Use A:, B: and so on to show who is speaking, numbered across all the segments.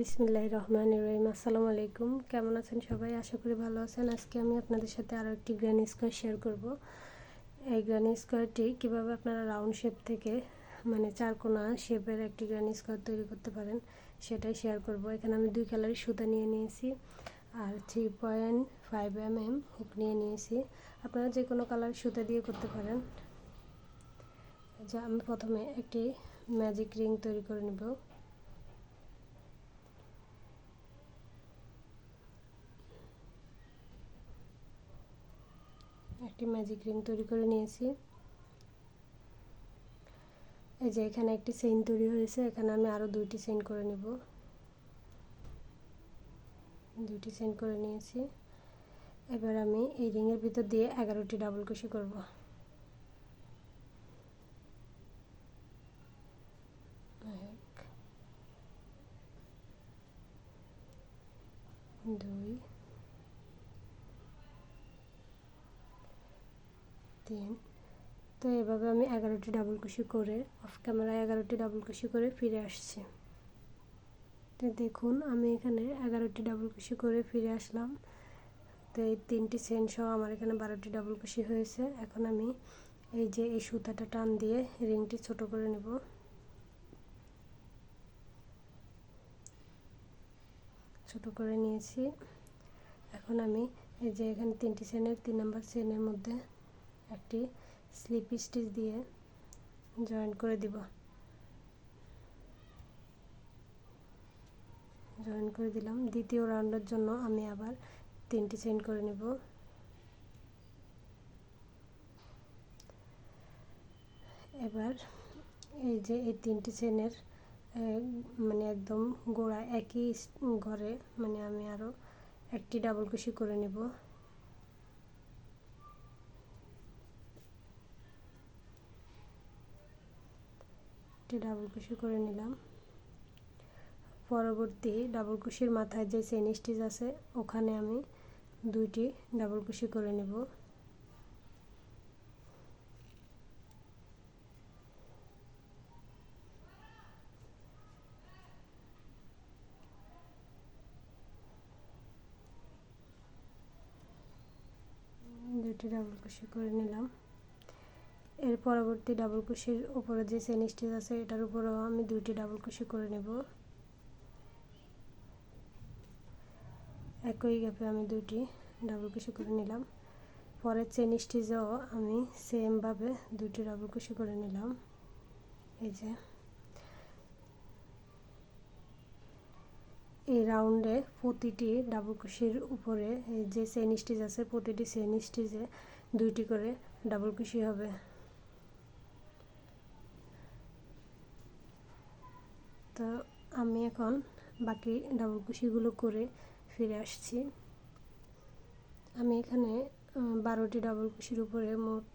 A: বিসমিল্লাহ রহমান রহিম। আসসালামু আলাইকুম। কেমন আছেন সবাই? আশা করি ভালো আছেন। আজকে আমি আপনাদের সাথে আরও একটি গ্র্যানি স্কোয়ার শেয়ার করব। এই গ্র্যানি স্কোয়ারটি কীভাবে আপনারা রাউন্ড শেপ থেকে মানে চারকোনা শেপের একটি গ্র্যানি স্কোয়ার তৈরি করতে পারেন, সেটাই শেয়ার করব। এখানে আমি দুই কালারের সুতা নিয়ে নিয়েছি আর three point five M M hook নিয়ে নিয়েছি। আপনারা যে কোনো কালার সুতা দিয়ে করতে পারেন। যা আমি প্রথমে একটি ম্যাজিক রিং তৈরি করে নেব। একটি ম্যাজিক রিং তৈরি করে নিয়েছি। এই যে এখানে একটি চেইন তৈরি হয়েছে, এখানে আমি আরও দুইটি চেইন করে নেব। দুইটি চেইন করে নিয়েছি। এবার আমি এই রিংয়ের ভিতর দিয়ে এগারোটি ডাবল কুশি করব। দুই তিন তো এভাবে আমি এগারোটি ডাবল কুশি করে অফ ক্যামেরায় এগারোটি ডাবল কুশি করে ফিরে আসছি। তো দেখুন, আমি এখানে এগারোটি ডাবল কুশি করে ফিরে আসলাম। তো এই তিনটি চেন সহ আমার এখানে বারোটি ডাবল কুশি হয়েছে। এখন আমি এই যে এই সুতাটা টান দিয়ে রিংটি ছোট করে নেব। ছোট করে নিয়েছি। এখন আমি এই যে এখানে তিনটি চেনের তিন নম্বর চেনের মধ্যে একটি স্লিপ স্টিচ দিয়ে জয়েন করে দিব। জয়েন করে দিলাম। দ্বিতীয় রাউন্ডের জন্য আমি আবার তিনটি চেন করে নেব। এবার এই যে এই তিনটি চেনের মানে একদম গোড়া একই ঘরে মানে আমি আরও একটি ডাবল কুশি করে নেব। একটি ডাবল কুশি করে নিলাম। পরবর্তী ডাবল কুশির মাথায় যে চেন স্টিচ আছে, ওখানে আমি দুইটি ডাবল কুশি করে নেব। দুইটি ডাবল কুশি করে নিলাম। এর পরবর্তী ডাবল কুশির উপরে যে চেন স্টিচ আছে, এটার উপরেও আমি দুইটি ডাবল কুশি করে নেব। একই গ্যাপে আমি দুইটি ডাবল কুশি করে নিলাম। পরের চেন স্টিচেও আমি সেমভাবে দুইটি ডাবল কুশি করে নিলাম। এই যে। এই রাউন্ডে প্রতিটি ডাবল কুশির উপরে যে চেন স্টিচ আছে, প্রতিটি চেন স্টিচে দুইটি করে ডাবল কুশি হবে। তো আমি এখন বাকি ডাবল কুশিগুলো করে ফিরে আসছি। আমি এখানে বারোটি ডাবল কুশির উপরে মোট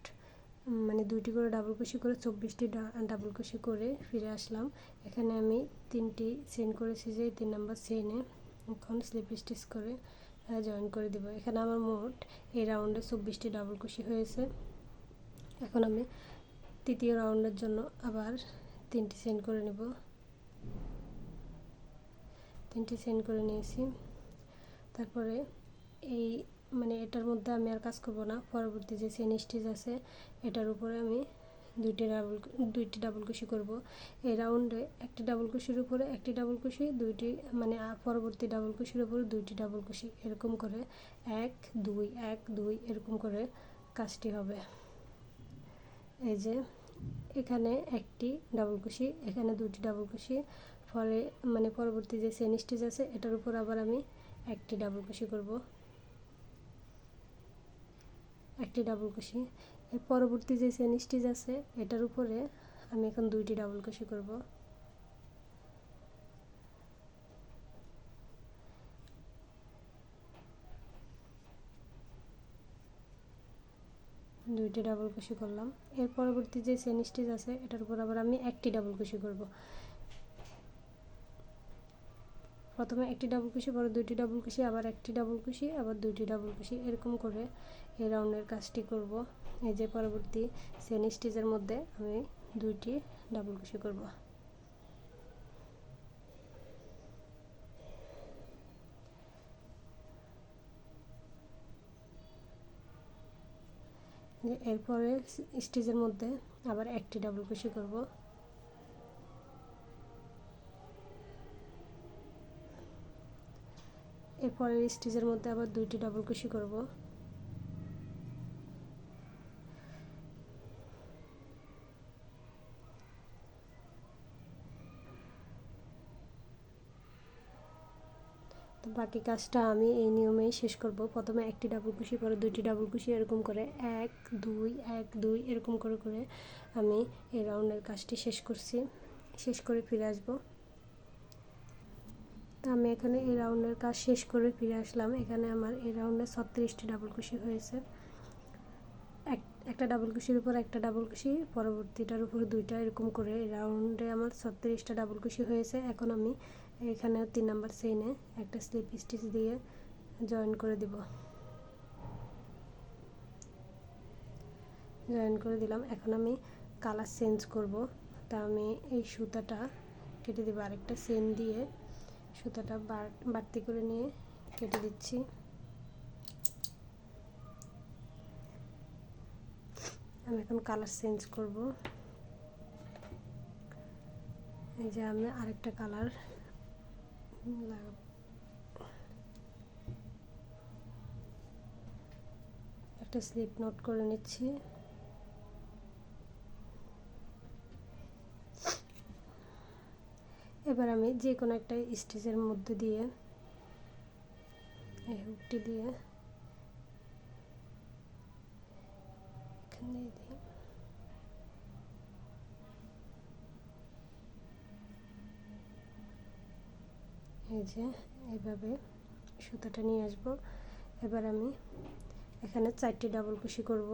A: মানে দুইটি করে ডাবল কুশি করে চব্বিশটি ডাবল কুশি করে ফিরে আসলাম। এখানে আমি তিনটি চেন করেছি যে, তিন নাম্বার চেনে এখন স্লিপ স্টিচ করে জয়েন করে দিব। এখানে আমার মোট এই রাউন্ডে চব্বিশটি ডাবল কুশি হয়েছে। এখন আমি তৃতীয় রাউন্ডের জন্য আবার তিনটি চেন করে নেব। তিনটি সেন্ড করে নিয়েছি। তারপরে এই মানে এটার মধ্যে আমি আর কাজ করব না। পরবর্তী যে চেন স্টিচ আছে, এটার উপরে আমি দুইটি ডাবল দুইটি ডাবল কুশি করব। এই রাউন্ডে একটি ডাবল কুশির উপরে একটি ডাবল কুশি দুইটি মানে পরবর্তী ডাবল কুশির উপরে দুইটি ডাবল কুশি এরকম করে এক, দুই এক, দুই এরকম করে কাজটি হবে। এই যে এখানে একটি ডাবল কুশি এখানে দুটি ডাবল কুশি ফলে মানে পরবর্তী যে সেন স্টিচ আছে, এটার উপর আবার আমি একটি ডাবল কুশি করব। একটি ডাবল কুশি এর পরবর্তী যে সেন স্টিচ আছে, এটার উপরে আমি এখন দুইটি ডাবল কুশি করব। দুইটি ডাবল কুশি করলাম। এর পরবর্তী যে চেন স্টিচ আছে, এটার উপর আবার আমি একটি ডাবল কুশি করব। প্রথমে একটি ডাবল কুশি পরে দুইটি ডাবল কুশি আবার একটি ডাবল কুশি আবার দুইটি ডাবল কুশি এরকম করে এই রাউন্ডের কাজটি করব। এই যে পরবর্তী সেন স্টিচের মধ্যে আমি দুইটি ডাবল কুশি করব। এরপরে স্টেজের মধ্যে আবার একটি ডাবল কুশি করব। এরপরের স্টেজের মধ্যে আবার দুইটি ডাবল কুশি করব। বাকি কাজটা আমি এই নিয়মেই শেষ করব। প্রথমে একটি ডাবল কুশি, পরে দুইটি ডাবল কুশি, এরকম করে এক, দুই এক, দুই, এরকম করে করে আমি এই রাউন্ডের কাজটি শেষ করছি। শেষ করে ফিরে আসব। তো আমি এখানে এই রাউন্ডের কাজ শেষ করে ফিরে আসলাম। এখানে আমার এই রাউন্ডে ছত্রিশটি ডাবল কুশি হয়েছে। এক, একটা ডাবল কুশির উপর একটা ডাবল কুশি, পরবর্তীটার উপর দুইটা, এরকম করে রাউন্ডে আমার ছত্রিশটা ডাবল কুশি হয়েছে। এখন আমি এখানে তিন নাম্বার চেইনে একটা স্লিপ স্টিচ দিয়ে জয়েন করে দিব। জয়েন করে দিলাম। এখন আমি কালার চেঞ্জ করব। তা আমি এই সুতাটা কেটে দেবো। আরেকটা সেন দিয়ে সুতাটা বাড়তি করে নিয়ে কেটে দিচ্ছি। আমি এখন কালার চেঞ্জ করব। এই যে আমি আরেকটা কালার একটা স্লিপ নোট করে নিচ্ছি। এবার আমি যে কোনো একটা স্টিচের মধ্যে দিয়ে, এই হুকটি দিয়ে, এখানে দিই যে এইভাবে সুতাটা নিয়ে আসব। এবার আমি এখানে চারটি ডাবল কুশি করব।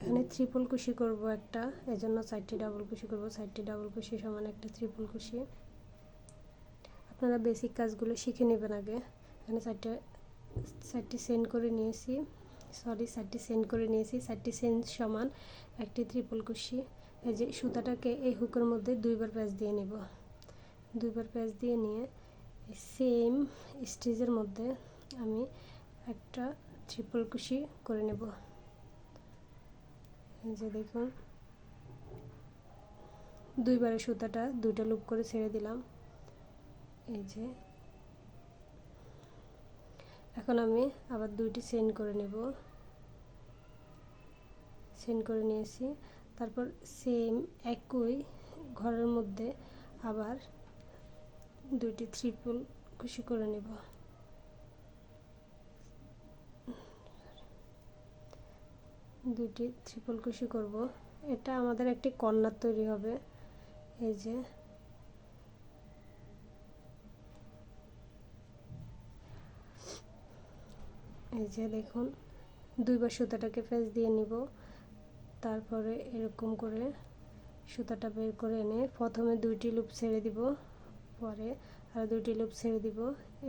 A: এখানে ত্রিপল কুশি করব একটা, এজন্য চারটি ডাবল কুশি করব। চারটি ডাবল কুশি সমান একটা ত্রিপল কুশি। আপনারা বেসিক কাজগুলো শিখে নেবেন আগে। এখানে চারটে, চারটি সেন্ড করে নিয়েছি। সরি চারটি সেন্ড করে নিয়েছি। চারটি সেন্ড সমান একটি ত্রিপল কুশি। এই যে সুতাটাকে এই হুকের মধ্যে দুইবার প্যাচ দিয়ে নেব। দুইবার প্যাচ দিয়ে নিয়ে সেম স্টিচের মধ্যে আমি একটা ট্রিপল কুশি করে নেব। যে দেখুন দুইবারে সুতাটা দুইটা লুপ করে ছেড়ে দিলাম। এই যে, এখন আমি আবার দুইটি সেন্ড করে নেব। সেন্ড করে নিয়েছি, তারপর সেম একই ঘরের মধ্যে আবার দুইটি ত্রিপুল খুশি করে নেব। দুইটি ত্রিপল খুশি করব। এটা আমাদের একটি কর্নার তৈরি হবে। এই যে। এই যে দেখুন দুইবার সুতাটাকে ফেস দিয়ে নিব। তারপরে এরকম করে সুতাটা বের করে এনে প্রথমে দুইটি লুপ ছেড়ে দিব। পরে আর দুটি লুপ ছেড়ে দিব,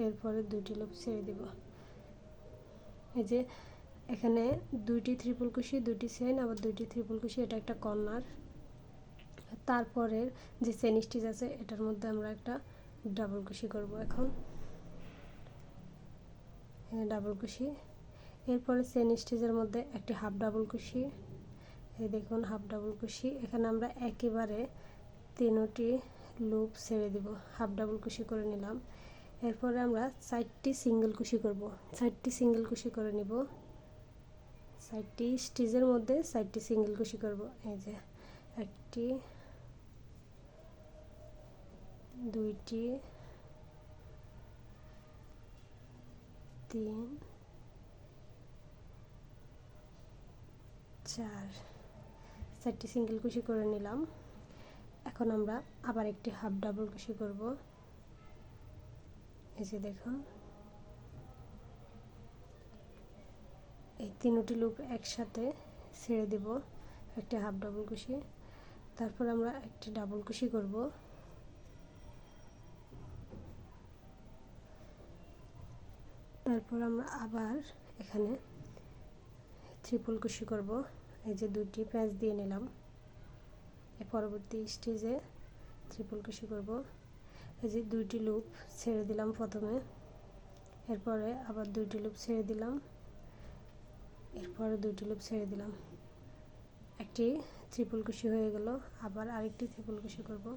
A: এরপরে দুটি লুপ ছেড়ে দিব। এই যে এখানে দুইটি ত্রিপুল কুশি দুইটি চেন আবার দুইটি ত্রিপুল কুশি এটা একটা কর্নার তারপরের যে চেন স্টিচ আছে, এটার মধ্যে আমরা একটা ডাবল কুশি করব এখন। ডাবল কুশি এরপরে চেন স্টিচের মধ্যে একটি হাফ ডাবল কুশি এই দেখুন হাফ ডাবল কুশি এখানে আমরা একেবারে তিনটি লুপ ছেড়ে দিব হাফ ডাবল কুশি করে নিলাম। এরপরে আমরা চারটি সিঙ্গেল কুশি করব। চারটি সিঙ্গেল কুশি করে নিব। চারটি স্টিচের মধ্যে চারটি সিঙ্গেল কুশি করব। এই যে একটি, দুইটি, তিন, চার। চারটি সিঙ্গেল কুশি করে নিলাম। এখন আমরা আবার একটি হাফ ডাবল কুশি করব। এই যে দেখুন। এই তিনটি লুপ একসাথে ছেড়ে দেব একটি হাফ ডাবল কুশি তারপর আমরা একটি ডাবল কুশি করব। তারপর আমরা আবার এখানে ট্রিপল কুশি করব। এই যে দুটি প্যাঁচ দিয়ে নিলাম। পরবর্তী স্টেজে ট্রিপল কুশি করব। এই যে দুইটি লুপ ছেড়ে দিলাম প্রথমে। এরপরে আবার দুইটি লুপ ছেড়ে দিলাম। এরপরে দুইটি লুপ ছেড়ে দিলাম। একটি ত্রিপুল কুশি হয়ে গেল। আবার আরেকটি ত্রিপুল কুশি করব।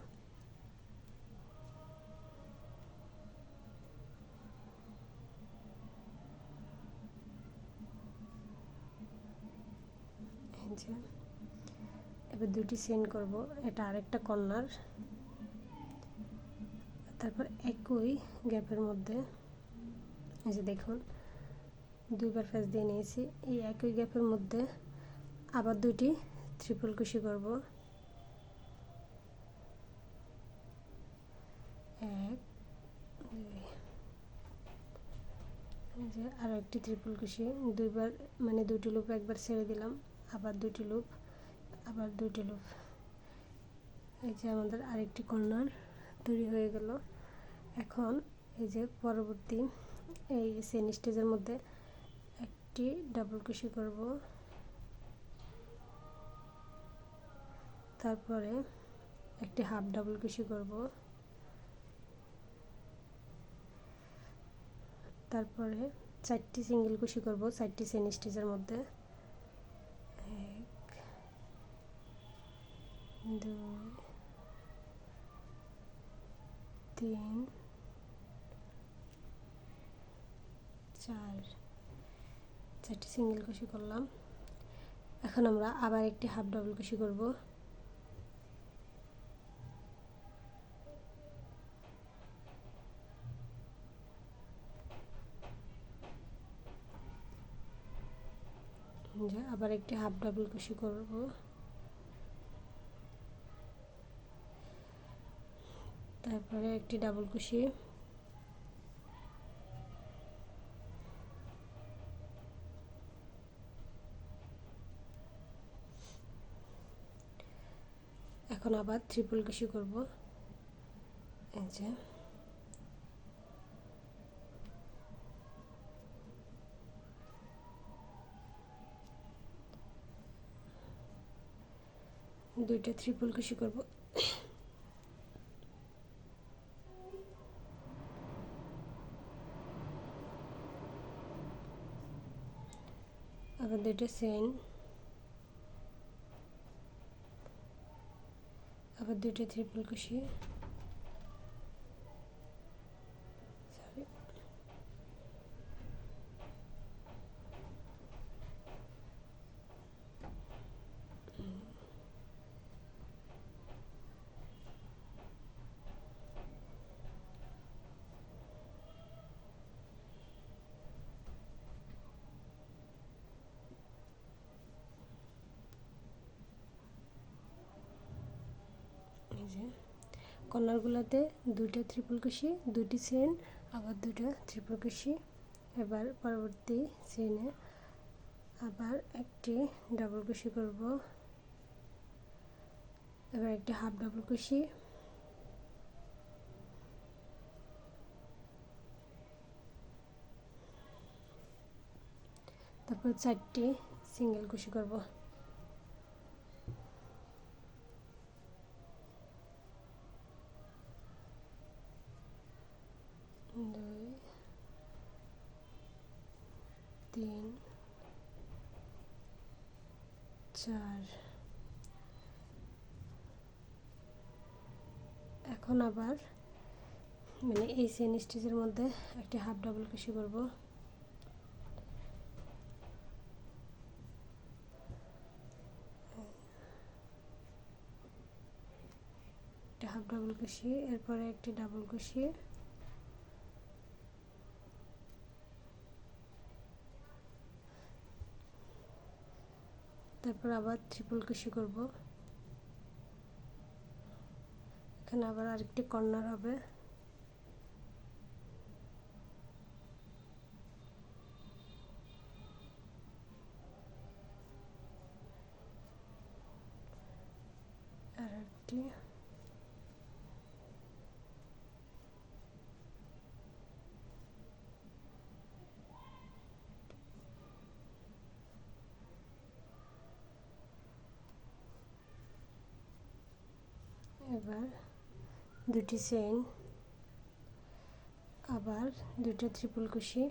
A: এই এবার দুটি সেন্ড করব। এটা আরেকটা কর্নার তারপর একই গ্যাপের মধ্যে। এই যে দেখুন, দুইবার ফেস দিয়ে নিয়েছি। এই একই গ্যাপের মধ্যে আবার দুটি ট্রিপল কুশি করব। এক যে আরও একটি ট্রিপল কুশি। দুইবার মানে দুটি লুপ একবার ছেড়ে দিলাম। আবার দুটি লুপ আবার দুটি লুপ এই যে আমাদের আরেকটি কর্নার তৈরি হয়ে গেল। এখন এই যে পরবর্তী এই সেন স্টেজের মধ্যে একটি ডাবল কুশি করব। তারপরে একটি হাফ ডাবল কুশি করব। তারপরে চারটি সিঙ্গেল কুশি করব, চারটি সেন স্টেজের মধ্যে। দুই তিন চার চারটি সিঙ্গেল কুশি করলাম। এখন আমরা আবার একটি হাফ ডাবল কুশি করব। আবার একটি হাফ ডাবল কুশি করব। তারপরে একটি ডাবল কুশি। এখন আবার ট্রিপল কুশি করব। এই যে। দুইটা ট্রিপল কুশি করব। দুইটা সেন আবার দুইটা ট্রিপল কুশি সরি এই যে কর্নারগুলোতে দুইটা ট্রিপল কুশি দুটি চেন আবার দুটো ট্রিপল কুশি এবার পরবর্তী চেনে আবার একটি ডাবল কুশি করব। এবার একটি হাফ ডাবল কুশি তারপর চারটি সিঙ্গেল কুশি করব দুই তিন চার এখন আবার মানে এই সেন স্টিচের মধ্যে একটি হাফ ডাবল কুশি করব। হাফ ডাবল কুশি এরপরে একটি ডাবল কুশি তারপর আবার ত্রিপুল কুশি করব। এখানে আবার আরেকটি কর্নার হবে। আর একটি এবার দুটি চেইন আবার দুটো ত্রিপুল কুশি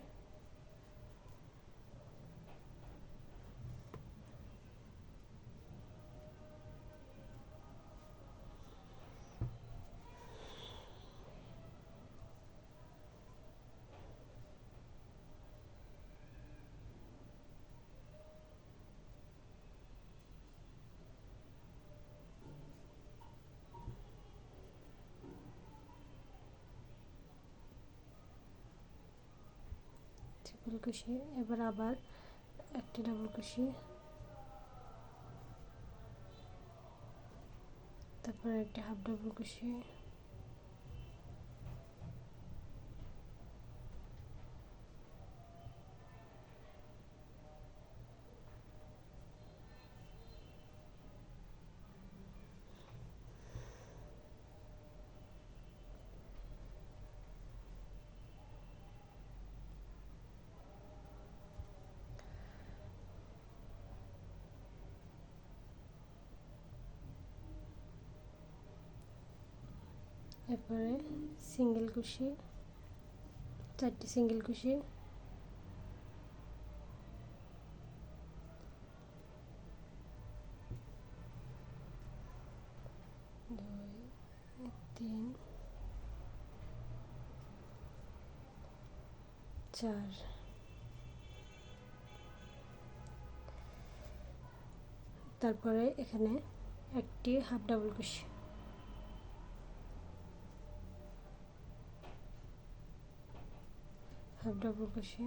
A: সিঙ্গেল কুশি এবার আবার একটি ডাবল কুশি তারপর একটি হাফ ডাবল কুশি এরপরে সিঙ্গেল কুশি, চারটি সিঙ্গেল কুশি। দুই, তিন, চার। তারপরে এখানে একটি হাফ ডাবল কুশি। হাফ ডাবল কুশি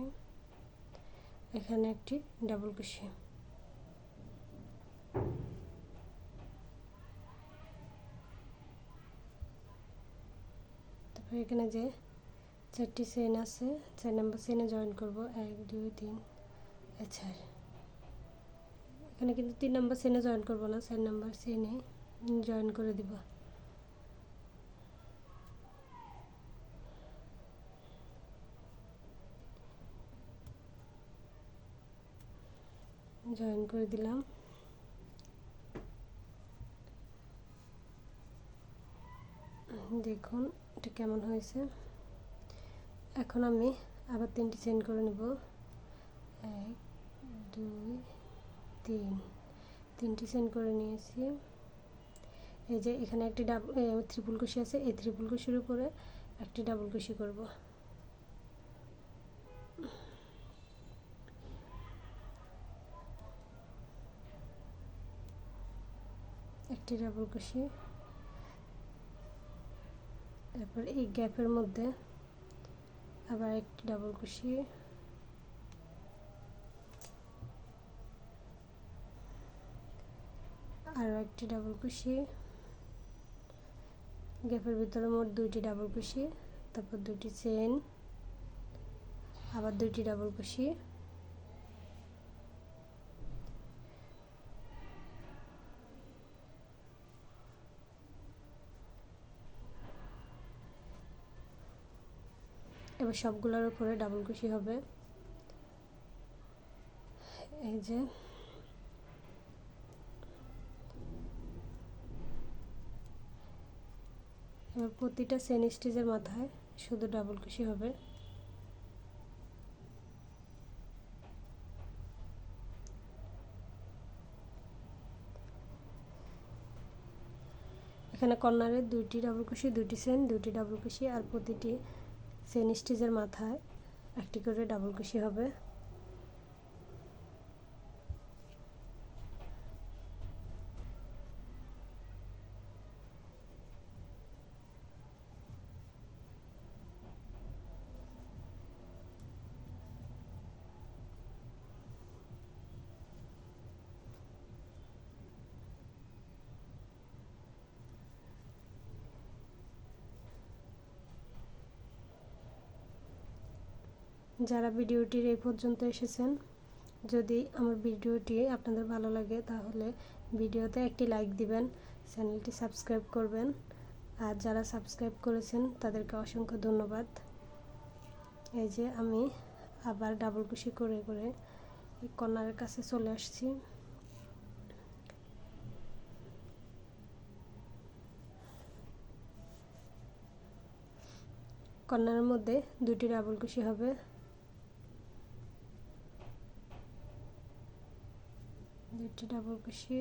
A: এখানে একটি ডাবল কুশি তারপরে এখানে যে চারটি চেন আছে চার নাম্বার চেনে জয়েন করব, এক, দুই, তিন চার। এখানে কিন্তু তিন নাম্বার চেনে জয়েন করব না চার নাম্বার চেনে জয়েন করে দিব। জয়েন করে দিলাম। দেখুন, এটা কেমন হয়েছে। এখন আমি আবার তিনটি চেন করে নেব। এক, দুই, তিন। তিনটি চেন করে নিয়েছি। এই যে এখানে একটি ডাবল ত্রিপুল কুশি আছে। এই ত্রিপুল কুশির উপরে একটি ডাবল কুশি করব। একটি ডাবল কুশি তারপর এই গ্যাপের মধ্যে আবার একটি ডাবল কুশি আরও একটি ডাবল কুশি গ্যাপের ভিতরে মোট দুইটি ডাবল কুশি তারপর দুটি চেন আবার দুইটি ডাবল কুশি এবার সবগুলোর উপরে ডাবল কুশি হবে। এই যে। এবার প্রতিটা সেন স্টিচের মাথায় শুধু ডাবল কুশি হবে। এখানে কর্নারে দুইটি ডাবল কুশি দুটি সেন দুটি ডাবল কুশি আর প্রতিটি সেন স্টিচের মাথায় একটি করে ডাবল কুশি হবে। যারা ভিডিওটির এই পর্যন্ত এসেছেন, যদি আমার ভিডিওটি আপনাদের ভালো লাগে, তাহলে ভিডিওতে একটি লাইক দিবেন, চ্যানেলটি সাবস্ক্রাইব করবেন। আর যারা সাবস্ক্রাইব করেছেন, তাদেরকে অসংখ্য ধন্যবাদ। এই যে আমি আবার ডাবল কুশি করে করে কর্নারের কাছে চলে আসছি। কর্নারের মধ্যে দুটি ডাবল কুশি হবে। দুটি ডাবল কুশি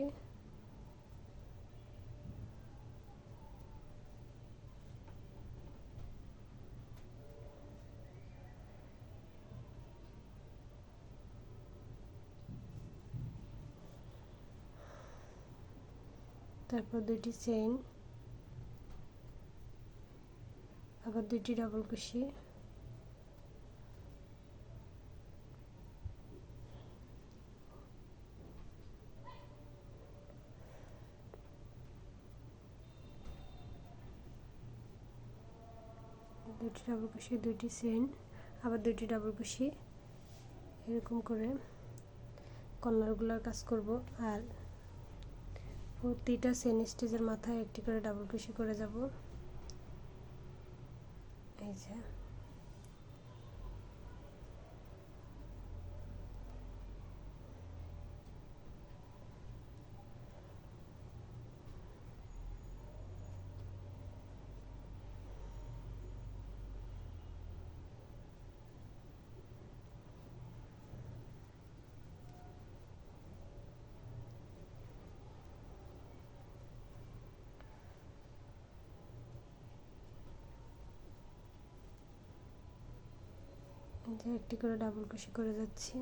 A: তারপর দুটি চেইন আবার দুটি ডাবল কুশি দুটি ডাবল কুশি দুইটি চেন আবার দুইটি ডাবল কুশি এরকম করে কর্নারগুলোর কাজ করব আর প্রতিটা চেন স্টিচের মাথায় একটি করে ডাবল কুশি করে যাব। এই যে। একটি করে ডাবল কুশি করে যাচ্ছি।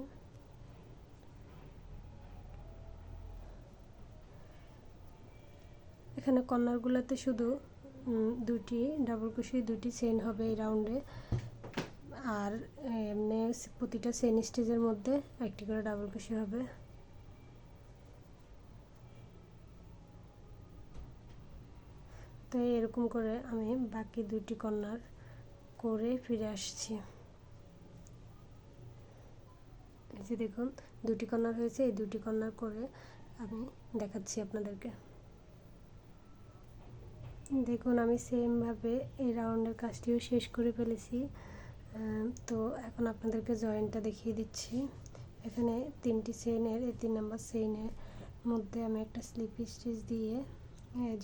A: এখানে কর্নারগুলোতে শুধু দুটি ডাবল কুশি দুটি চেন হবে এই রাউন্ডে আর এমনি প্রতিটা চেন স্টেজের মধ্যে একটি করে ডাবল কুশি হবে। তো এরকম করে আমি বাকি দুটি কর্নার করে ফিরে আসছি। এই যে দেখুন, দুটি কর্নার হয়েছে, এই দুটি কর্নার করে আমি দেখাচ্ছি আপনাদেরকে। দেখুন, আমি সেমভাবে এই রাউন্ডের কাজটিও শেষ করে ফেলেছি। তো এখন আপনাদেরকে জয়েন্টটা দেখিয়ে দিচ্ছি। এখানে তিনটি চেনের এই তিন নাম্বার চেইনের মধ্যে আমি একটা স্লিপ স্টিচ দিয়ে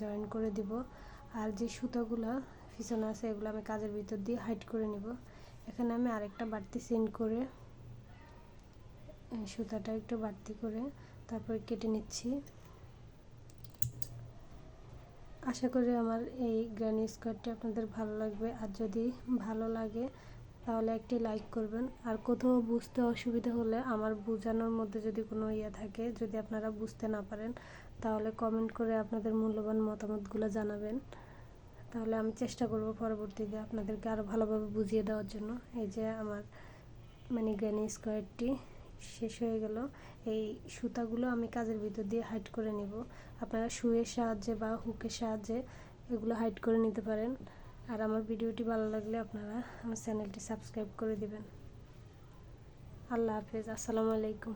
A: জয়েন করে দিব। আর যে সুতোগুলো পিছনে আছে, এগুলো আমি কাজের ভিতর দিয়ে হাইট করে নিব। এখানে আমি আরেকটা বাড়তি সেন্ড করে সুতাটা একটু বাড়তি করে তারপর কেটে নিচ্ছি। আশা করি আমার এই গ্র্যানি স্কোয়ারটি আপনাদের ভালো লাগবে। আর যদি ভালো লাগে, তাহলে একটি লাইক করবেন। আর কোথাও বুঝতে অসুবিধা হলে আমার বোঝানোর মধ্যে যদি কোনো ইয়ে থাকে, যদি আপনারা বুঝতে না পারেন, তাহলে কমেন্ট করে আপনাদের মূল্যবান মতামতগুলো জানাবেন। তাহলে আমি চেষ্টা করব পরবর্তীতে আপনাদেরকে আরও ভালোভাবে বুঝিয়ে দেওয়ার জন্য। এই যে আমার মানে গ্র্যানি স্কোয়ারটি শেষ হয়ে গেল। এই সুতাগুলো আমি কাজের ভিতর দিয়ে হাইট করে নিব। আপনারা শুয়ের সাহায্যে বা হুকের সাহায্যে এগুলো হাইট করে নিতে পারেন। আর আমার ভিডিওটি ভালো লাগলে আপনারা আমার চ্যানেলটি সাবস্ক্রাইব করে দেবেন। আল্লাহ হাফেজ, আসসালামু আলাইকুম।